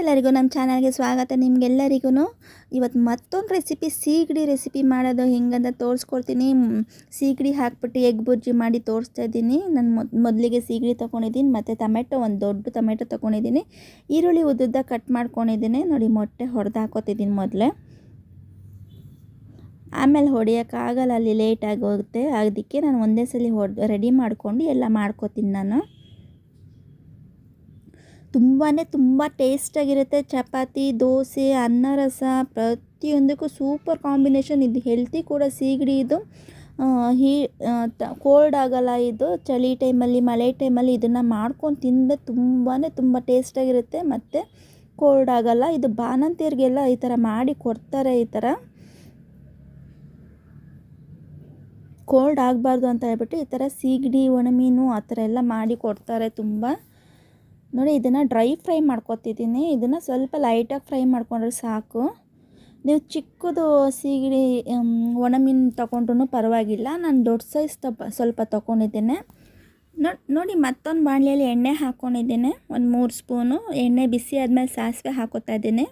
ಎಲ್ಲರಿಗೂ ನಮ್ಮ ಚಾನಲ್ಗೆ ಸ್ವಾಗತ. ನಿಮಗೆಲ್ಲರಿಗೂ ಇವತ್ತು ಮತ್ತೊಂದು ರೆಸಿಪಿ ಸೀಗಡಿ ರೆಸಿಪಿ ಮಾಡೋದು ಹೆಂಗಂತ ತೋರಿಸ್ಕೊಡ್ತೀನಿ. ಸೀಗಡಿ ಹಾಕ್ಬಿಟ್ಟು ಎಗ್ ಬುರ್ಜಿ ಮಾಡಿ ತೋರಿಸ್ತಾ ಇದ್ದೀನಿ. ನಾನು ಮೊದ್, ಮೊದಲಿಗೆ ಸೀಗಡಿ ತೊಗೊಂಡಿದ್ದೀನಿ, ಮತ್ತು ಟೊಮೆಟೊ, ಒಂದು ದೊಡ್ಡ ಟೊಮೆಟೊ ತೊಗೊಂಡಿದ್ದೀನಿ. ಈರುಳ್ಳಿ ಉದ್ದುದ್ದ ಕಟ್ ಮಾಡ್ಕೊಂಡಿದ್ದೀನಿ. ನೋಡಿ, ಮೊಟ್ಟೆ ಹೊಡೆದು ಹಾಕೋತಿದ್ದೀನಿ ಮೊದಲೇ. ಆಮೇಲೆ ಹೊಡೆಯೋಕ್ಕಾಗಲ್ಲ ಅಲ್ಲಿ ಲೇಟಾಗಿ ಹೋಗುತ್ತೆ. ಅದಕ್ಕೆ ನಾನು ಒಂದೇ ಸಲ ಹೊಡ್ ರೆಡಿ ಮಾಡ್ಕೊಂಡು ಎಲ್ಲ ಮಾಡ್ಕೋತೀನಿ ನಾನು. ತುಂಬಾ ತುಂಬ ಟೇಸ್ಟಾಗಿರುತ್ತೆ ಚಪಾತಿ, ದೋಸೆ ಅನ್ನ ರಸ ಪ್ರತಿಯೊಂದಕ್ಕೂ ಸೂಪರ್ ಕಾಂಬಿನೇಷನ್ ಇದು ಹೆಲ್ತಿ ಕೂಡ ಸೀಗಡಿ ಇದು. ಹೀ ಕೋಲ್ಡ್ ಆಗಲ್ಲ ಇದು. ಚಳಿ ಟೈಮಲ್ಲಿ ಮಳೆ ಟೈಮಲ್ಲಿ ಇದನ್ನು ಮಾಡ್ಕೊಂಡು ತಿಂದರೆ ತುಂಬಾ ತುಂಬ ಟೇಸ್ಟಾಗಿರುತ್ತೆ ಮತ್ತು ಕೋಲ್ಡ್ ಆಗಲ್ಲ. ಇದು ಬಾನಂತಿಯರಿಗೆಲ್ಲ ಈ ಥರ ಮಾಡಿ ಕೊಡ್ತಾರೆ ಈ ಥರ ಕೋಲ್ಡ್ ಆಗಬಾರ್ದು ಅಂತ ಹೇಳ್ಬಿಟ್ಟು ಈ ಥರ ಸೀಗಡಿ ಒಣಮೀನು ಆ ಥರ ಎಲ್ಲ ಮಾಡಿ ಕೊಡ್ತಾರೆ ತುಂಬ. ನೋಡಿ, ಇದನ್ನು ಡ್ರೈ ಫ್ರೈ ಮಾಡ್ಕೊತಿದ್ದೀನಿ. ಇದನ್ನು ಸ್ವಲ್ಪ ಲೈಟಾಗಿ ಫ್ರೈ ಮಾಡ್ಕೊಂಡ್ರೆ ಸಾಕು. ನೀವು ಚಿಕ್ಕದು ಸೀಗಡಿ ಒಣಮೀನು ತೊಗೊಂಡ್ರೂ ಪರವಾಗಿಲ್ಲ. ನಾನು ದೊಡ್ಡ ಸೈಜ್ ತಪ್ಪ ಸ್ವಲ್ಪ ತೊಗೊಂಡಿದ್ದೇನೆ ನೋಡಿ, ಮತ್ತೊಂದು ಬಾಣಲೆಯಲ್ಲಿ ಎಣ್ಣೆ ಹಾಕ್ಕೊಂಡಿದ್ದೇನೆ ಒಂದು ಮೂರು ಸ್ಪೂನು. ಎಣ್ಣೆ ಬಿಸಿ ಆದಮೇಲೆ ಸಾಸಿವೆ ಹಾಕೋತಾ ಇದ್ದೀನಿ.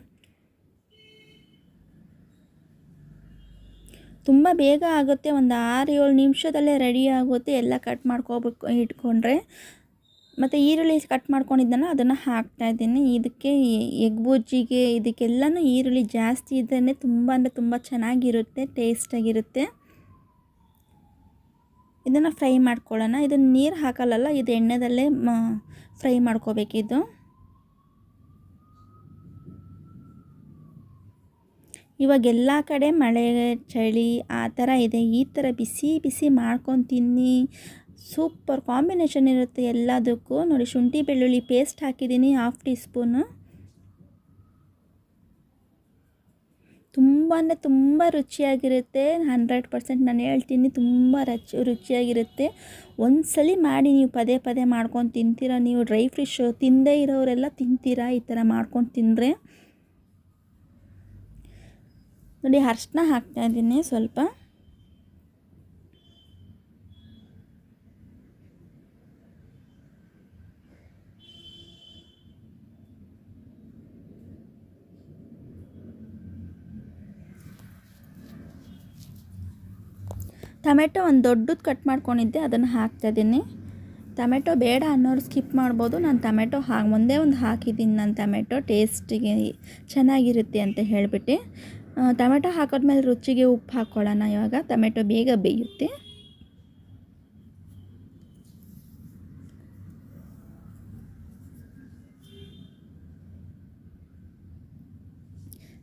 ತುಂಬ ಬೇಗ ಆಗುತ್ತೆ. ಒಂದು ಆರು ಏಳು ನಿಮಿಷದಲ್ಲೇ ರೆಡಿ ಆಗುತ್ತೆ. ಎಲ್ಲ ಕಟ್ ಮಾಡ್ಕೋಬೇಕು ಇಟ್ಕೊಂಡ್ರೆ. ಮತ್ತು ಈರುಳ್ಳಿ ಕಟ್ ಮಾಡ್ಕೊಂಡಿದ್ದನ್ನು ಅದನ್ನು ಹಾಕ್ತಾ ಇದ್ದೀನಿ. ಇದಕ್ಕೆ ಎಗ್ ಬುಜ್ಜಿಗೆ ಇದಕ್ಕೆಲ್ಲನೂ ಈರುಳ್ಳಿ ಜಾಸ್ತಿ ಇದ್ದರೆ ತುಂಬ ಅಂದರೆ ತುಂಬ ಚೆನ್ನಾಗಿರುತ್ತೆ ಟೇಸ್ಟಾಗಿರುತ್ತೆ ಇದನ್ನು ಫ್ರೈ ಮಾಡ್ಕೊಳ್ಳೋಣ. ಇದನ್ನು ನೀರು ಹಾಕಲ್ಲ ಇದು ಎಣ್ಣೆದಲ್ಲೇ ಫ್ರೈ ಮಾಡ್ಕೋಬೇಕಿದು ಇವಾಗ ಎಲ್ಲ ಕಡೆ ಮಳೆ, ಚಳಿ ಆ ಥರ ಇದೆ. ಈ ಥರ ಬಿಸಿ ಬಿಸಿ ಮಾಡ್ಕೊಂಡು ತಿನ್ನಿ. ಸೂಪರ್ ಕಾಂಬಿನೇಷನ್ ಇರುತ್ತೆ ಎಲ್ಲದಕ್ಕೂ. ನೋಡಿ, ಶುಂಠಿ, ಬೆಳ್ಳುಳ್ಳಿ ಪೇಸ್ಟ್ ಹಾಕಿದ್ದೀನಿ ಹಾಫ್ ಟೀ ಸ್ಪೂನು ತುಂಬ ಅಂದರೆ ತುಂಬ ರುಚಿಯಾಗಿರುತ್ತೆ. ಹಂಡ್ರೆಡ್ ಪರ್ಸೆಂಟ್ ನಾನು ಹೇಳ್ತೀನಿ, ತುಂಬ ರುಚಿ, ರುಚಿಯಾಗಿರುತ್ತೆ. ಒಂದ್ಸಲಿ ಮಾಡಿ ನೀವು ಪದೇ ಪದೇ ಮಾಡ್ಕೊಂಡು ತಿಂತೀರಾ? ನೀವು ಡ್ರೈ ಫಿಶ್ ತಿಂದೇ ಇರೋರೆಲ್ಲ ತಿಂತೀರಾ ಈ ಥರ ಮಾಡ್ಕೊಂಡು ತಿಂದರೆ? ನೋಡಿ, ಅರ್ಶಿನ ಹಾಕ್ತಾಯಿದ್ದೀನಿ ಸ್ವಲ್ಪ. ಟೊಮೆಟೊ ಒಂದು ದೊಡ್ಡದು ಕಟ್ ಮಾಡ್ಕೊಂಡಿದ್ದೆ, ಅದನ್ನು ಹಾಕ್ತಾ ಇದ್ದೀನಿ. ಟೊಮೆಟೊ ಬೇಡ ಅನ್ನೋರು ಸ್ಕಿಪ್ ಮಾಡ್ಬೋದು. ನಾನು ಟೊಮೆಟೊ ಹಾ, ಒಂದೇ ಒಂದು ಹಾಕಿದ್ದೀನಿ. ನಾನು ಟೊಮೆಟೊ ಟೇಸ್ಟಿಗೆ ಚೆನ್ನಾಗಿರುತ್ತೆ ಅಂತ ಹೇಳಿಬಿಟ್ಟು. ಟೊಮೆಟೊ ಹಾಕಿದ್ಮೇಲೆ ರುಚಿಗೆ ಉಪ್ಪು ಹಾಕ್ಕೊಳ್ಳೋಣ ಇವಾಗ. ಟೊಮೆಟೊ ಬೇಗ ಬೇಯುತ್ತೆ.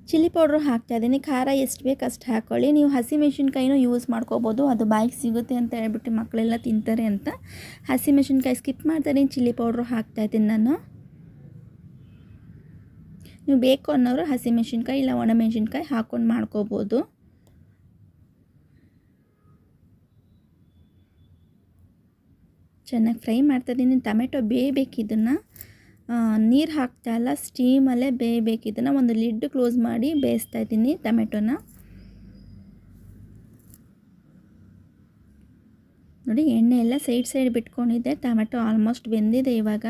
ಚಿಲ್ಲಿ ಪೌಡ್ರು ಹಾಕ್ತಾ ಇದ್ದೀನಿ. ಖಾರ ಎಷ್ಟು ಬೇಕು ಅಷ್ಟು ಹಾಕ್ಕೊಳ್ಳಿ ನೀವು ಹಸಿ ಮೆಣಸಿನ್ಕಾಯಿನೂ ಯೂಸ್ ಮಾಡ್ಕೋಬೋದು. ಅದು ಬಾಯಿಗೆ ಸಿಗುತ್ತೆ ಅಂತ ಹೇಳ್ಬಿಟ್ಟು ಮಕ್ಕಳೆಲ್ಲ ತಿಂತಾರೆ ಅಂತ. ಹಸಿ ಮೆಣಸಿನ್ಕಾಯಿ ಸ್ಕಿಪ್ ಮಾಡ್ತಾರೆ ಚಿಲ್ಲಿ ಪೌಡ್ರು ಹಾಕ್ತಾ ಇದ್ದೀನಿ ನಾನು. ನೀವು ಬೇಕು ಅನ್ನೋರು ಹಸಿ ಮೆಣಸಿನ್ಕಾಯಿ ಇಲ್ಲ ಒಣಮೆಣ್ಸಿನ್ಕಾಯಿ ಹಾಕ್ಕೊಂಡು ಮಾಡ್ಕೋಬೋದು. ಚೆನ್ನಾಗಿ ಫ್ರೈ ಮಾಡ್ತಾಯಿದ್ದೀನಿ ಟೊಮೆಟೊ ಬೇಯಬೇಕು ಇದನ್ನು ನೀರು ಹಾಕ್ತಾ ಇಲ್ಲ ಸ್ಟೀಮಲ್ಲೇ ಬೇಯಬೇಕು ಇದನ್ನು ಒಂದು ಲಿಡ್ ಕ್ಲೋಸ್ ಮಾಡಿ ಬೇಯಿಸ್ತಾ ಇದ್ದೀನಿ ಟೊಮೆಟೊನ. ನೋಡಿ, ಎಣ್ಣೆ ಎಲ್ಲ ಸೈಡ್ ಸೈಡ್ ಬಿಟ್ಕೊಂಡಿದ್ದೆ ಟೊಮೆಟೊ ಆಲ್ಮೋಸ್ಟ್ ಬೆಂದಿದೆ ಇವಾಗ.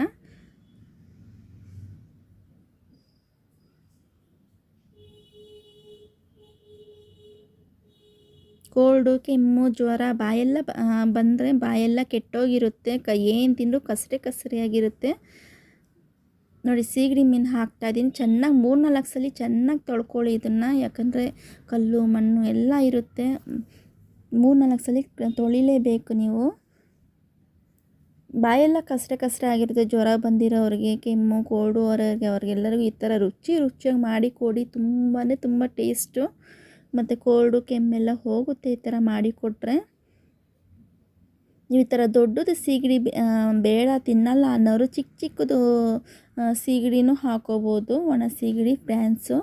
ಕೋಲ್ಡು, ಕೆಮ್ಮು, ಜ್ವರ, ಬಾಯೆಲ್ಲ ಬಂದರೆ ಬಾಯೆಲ್ಲ ಕೆಟ್ಟೋಗಿರುತ್ತೆ, ಕ, ಏನು ತಿಂದರೂ ಕಸರೆ ಕಸರೆಯಾಗಿರುತ್ತೆ. ನೋಡಿ, ಸೀಗಡಿ ಮೀನು ಹಾಕ್ತಾ ಇದ್ದೀನಿ ಚೆನ್ನಾಗಿ ಮೂರು ನಾಲ್ಕು ಸಲ ಚೆನ್ನಾಗಿ ತೊಳ್ಕೊಳ್ಳಿ ಇದನ್ನು. ಯಾಕಂದರೆ ಕಲ್ಲು, ಮಣ್ಣು ಎಲ್ಲ ಇರುತ್ತೆ. ಮೂರು ನಾಲ್ಕು ಸಲ ತೊಳಿಲೇಬೇಕು ನೀವು. ಬಾಯೆಲ್ಲ ಕಷ್ಟ ಕಷ್ಟ ಆಗಿರುತ್ತೆ. ಜ್ವರ ಬಂದಿರೋರಿಗೆ, ಕೆಮ್ಮು ಕೋಲ್ಡು ಅವರಿಗೆ ಅವ್ರಿಗೆಲ್ಲರಿಗೂ ಈ ಥರ ರುಚಿ ರುಚಿಯಾಗಿ ಮಾಡಿ ಕೊಡಿ. ತುಂಬಾ ತುಂಬ ಟೇಸ್ಟು. ಮತ್ತು ಕೋಲ್ಡು ಕೆಮ್ಮೆಲ್ಲ ಹೋಗುತ್ತೆ ಈ ಥರ ಮಾಡಿ ಕೊಟ್ಟರೆ ನೀವು ಈ ಥರ ದೊಡ್ಡದು ಸೀಗಡಿ ಬೇಡ, ತಿನ್ನಲ್ಲ ಅನ್ನೋರು ಚಿಕ್ಕ ಚಿಕ್ಕದು ಸೀಗಡಿನೂ ಹಾಕೋಬೋದು, ಒಣ ಸೀಗಡಿ ಪ್ಯಾನ್ಸು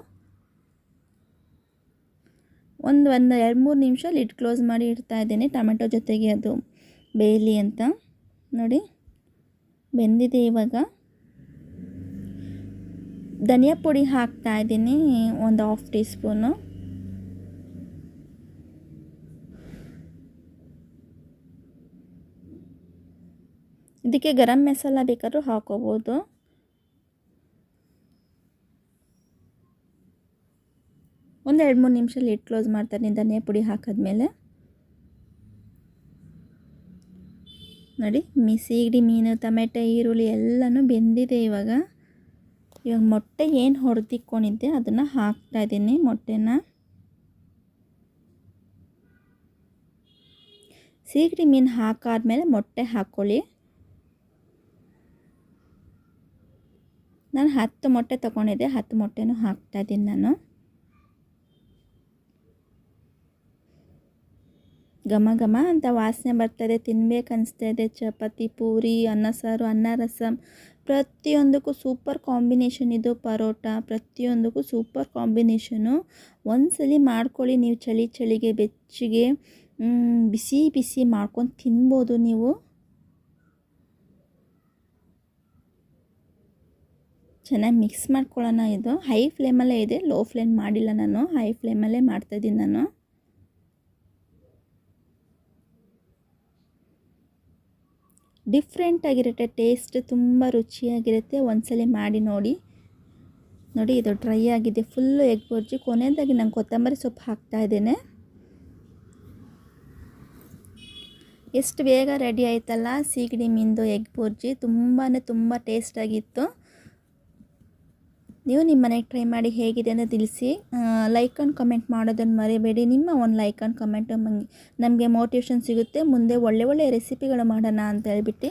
ಒಂದು ಒಂದು, ಎರಡು, ಮೂರು ನಿಮಿಷ ಲಿಡ್ ಕ್ಲೋಸ್ ಮಾಡಿ ಇಡ್ತಾ ಇದ್ದೀನಿ. ಟೊಮೆಟೊ ಜೊತೆಗೆ ಅದು ಬೇಯಲಿ ಅಂತ. ನೋಡಿ, ಬೆಂದಿದೆ ಇವಾಗ. ಧನಿಯಾ ಪುಡಿ ಹಾಕ್ತಾ ಇದ್ದೀನಿ, ಒಂದು ಹಾಫ್ ಟೀ ಸ್ಪೂನು ಇದಕ್ಕೆ ಗರಂ ಮಸಾಲ ಬೇಕಾದರೂ ಹಾಕೋಬೋದು. ಒಂದು ಎರಡು ಮೂರು ನಿಮಿಷ ಲಿಟ್ ಕ್ಲೋಸ್ ಮಾಡ್ತಾರೆ ಧನಿಯಾ ಪುಡಿ ಹಾಕಿದ್ಮೇಲೆ. ನೋಡಿ ಮೀ ಸೀಗಡಿ ಮೀನು, ಟೊಮೆಟೊ, ಈರುಳ್ಳಿ ಎಲ್ಲನೂ ಬೆಂದಿದೆ ಇವಾಗ. ಇವಾಗ ಮೊಟ್ಟೆ ಏನು ಹೊಡೆದಿಕ್ಕೊಂಡಿದ್ದೆ ಅದನ್ನು ಹಾಕ್ತಾಯಿದ್ದೀನಿ ಮೊಟ್ಟೆನ. ಸೀಗಡಿ ಮೀನು ಹಾಕಾದ್ಮೇಲೆ ಮೊಟ್ಟೆ ಹಾಕ್ಕೊಳ್ಳಿ. ನಾನು ಹತ್ತು ಮೊಟ್ಟೆ ತೊಗೊಂಡಿದ್ದೆ, ಹತ್ತು ಮೊಟ್ಟೆನೂ ಹಾಕ್ತಾಯಿದ್ದೀನಿ ನಾನು. ಘಮ ಘಮ ಅಂತ ವಾಸನೆ ಬರ್ತದೆ ತಿನ್ಬೇಕು ಅನಿಸ್ತಾ ಇದೆ. ಚಪಾತಿ, ಪೂರಿ, ಅನ್ನ ಸಾರು, ಅನ್ನ ರಸಂ, ಪ್ರತಿಯೊಂದಕ್ಕೂ ಸೂಪರ್ ಕಾಂಬಿನೇಷನ್ ಇದು ಪರೋಟ, ಪ್ರತಿಯೊಂದಕ್ಕೂ ಸೂಪರ್ ಕಾಂಬಿನೇಷನು ಒಂದ್ಸಲಿ ಮಾಡ್ಕೊಳ್ಳಿ ನೀವು ಚಳಿ ಚಳಿಗೆ, ಬೆಚ್ಚಗೆ ಬಿಸಿ ಬಿಸಿ ಮಾಡ್ಕೊಂಡು ತಿನ್ಬೋದು ನೀವು. ಚೆನ್ನಾಗಿ ಮಿಕ್ಸ್ ಮಾಡ್ಕೊಳ್ಳೋಣ ಇದು. ಹೈ ಫ್ಲೇಮಲ್ಲೇ ಇದೆ. ಲೋ ಫ್ಲೇಮ್ ಮಾಡಿಲ್ಲ ನಾನು. ಹೈ ಫ್ಲೇಮಲ್ಲೇ ಮಾಡ್ತಾಯಿದ್ದೀನಿ ನಾನು. ಡಿಫ್ರೆಂಟಾಗಿರುತ್ತೆ ಟೇಸ್ಟ್ ತುಂಬ ರುಚಿಯಾಗಿರುತ್ತೆ. ಒಂದ್ಸಲಿ ಮಾಡಿ ನೋಡಿ. ನೋಡಿ, ಇದು ಡ್ರೈ ಆಗಿದೆ. ಫುಲ್ಲು ಎಗ್ ಬೊರ್ಜಿ ಕೊನೆಯದಾಗಿ ನಾನು ಕೊತ್ತಂಬರಿ ಸೊಪ್ಪು ಹಾಕ್ತಾ ಇದ್ದೇನೆ. ಎಷ್ಟು ಬೇಗ ರೆಡಿ ಆಯ್ತಲ್ಲ? ಸೀಗಡಿ ಮೀನ್ದು ಎಗ್ ಬೊರ್ಜಿ ತುಂಬಾ ತುಂಬ ಟೇಸ್ಟಾಗಿತ್ತು ನೀವು ನಿಮ್ಮ ಮನೆಗೆ ಟ್ರೈ ಮಾಡಿ ಹೇಗಿದೆ ಅಂತ ತಿಳಿಸಿ. ಲೈಕ್ ಆ್ಯಂಡ್ ಕಮೆಂಟ್ ಮಾಡೋದನ್ನು ಮರಿಬೇಡಿ. ನಿಮ್ಮ ಒಂದು ಲೈಕ್ ಆ್ಯಂಡ್ ಕಮೆಂಟ್ ನಮಗೆ ಮೋಟಿವೇಶನ್ ಸಿಗುತ್ತೆ. ಮುಂದೆ ಒಳ್ಳೆ ಒಳ್ಳೆ ರೆಸಿಪಿಗಳು ಮಾಡೋಣ ಅಂತ ಹೇಳ್ಬಿಟ್ಟು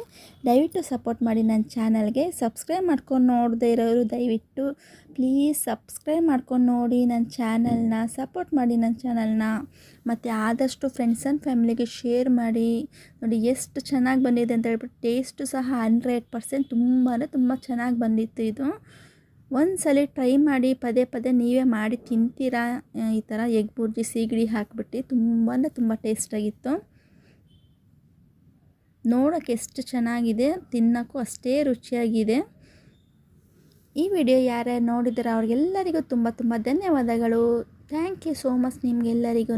ದಯವಿಟ್ಟು ಸಪೋರ್ಟ್ ಮಾಡಿ ನನ್ನ ಚಾನಲ್ಗೆ. ಸಬ್ಸ್ಕ್ರೈಬ್ ಮಾಡ್ಕೊಂಡು ನೋಡದೇ ಇರೋರು ದಯವಿಟ್ಟು ಪ್ಲೀಸ್ ಸಬ್ಸ್ಕ್ರೈಬ್ ಮಾಡ್ಕೊಂಡು ನೋಡಿ ನನ್ನ ಚಾನಲ್ನ ಸಪೋರ್ಟ್ ಮಾಡಿ ನನ್ನ ಚಾನಲ್ನ. ಮತ್ತು ಆದಷ್ಟು ಫ್ರೆಂಡ್ಸ್ ಆ್ಯಂಡ್ ಫ್ಯಾಮಿಲಿಗೆ ಶೇರ್ ಮಾಡಿ. ನೋಡಿ ಎಷ್ಟು ಚೆನ್ನಾಗಿ ಬಂದಿದೆ ಅಂತ ಹೇಳ್ಬಿಟ್ಟು ಟೇಸ್ಟು ಸಹ ಹಂಡ್ರೆಡ್ ಪರ್ಸೆಂಟ್ ತುಂಬಾ ತುಂಬ ಚೆನ್ನಾಗಿ ಬಂದಿತ್ತು ಇದು. ಒಂದು ಸಲ ಟ್ರೈ ಮಾಡಿ ಪದೇ ಪದೇ ನೀವೇ ಮಾಡಿ ತಿಂತೀರಾ? ಈ ಥರ ಎಗ್ ಬುರ್ಜಿ ಸೀಗಡಿ ಹಾಕ್ಬಿಟ್ಟು ತುಂಬ ತುಂಬ ಟೇಸ್ಟಾಗಿತ್ತು ನೋಡೋಕ್ಕೆ ಎಷ್ಟು ಚೆನ್ನಾಗಿದೆ, ತಿನ್ನೋಕ್ಕೂ ಅಷ್ಟೇ ರುಚಿಯಾಗಿದೆ. ಈ ವಿಡಿಯೋ ಯಾರ್ಯಾರು ನೋಡಿದರೆ ಅವ್ರಿಗೆಲ್ಲರಿಗೂ ತುಂಬ ತುಂಬ ಧನ್ಯವಾದಗಳು. ಥ್ಯಾಂಕ್ ಯು ಸೋ ಮಚ್ ನಿಮಗೆಲ್ಲರಿಗೂ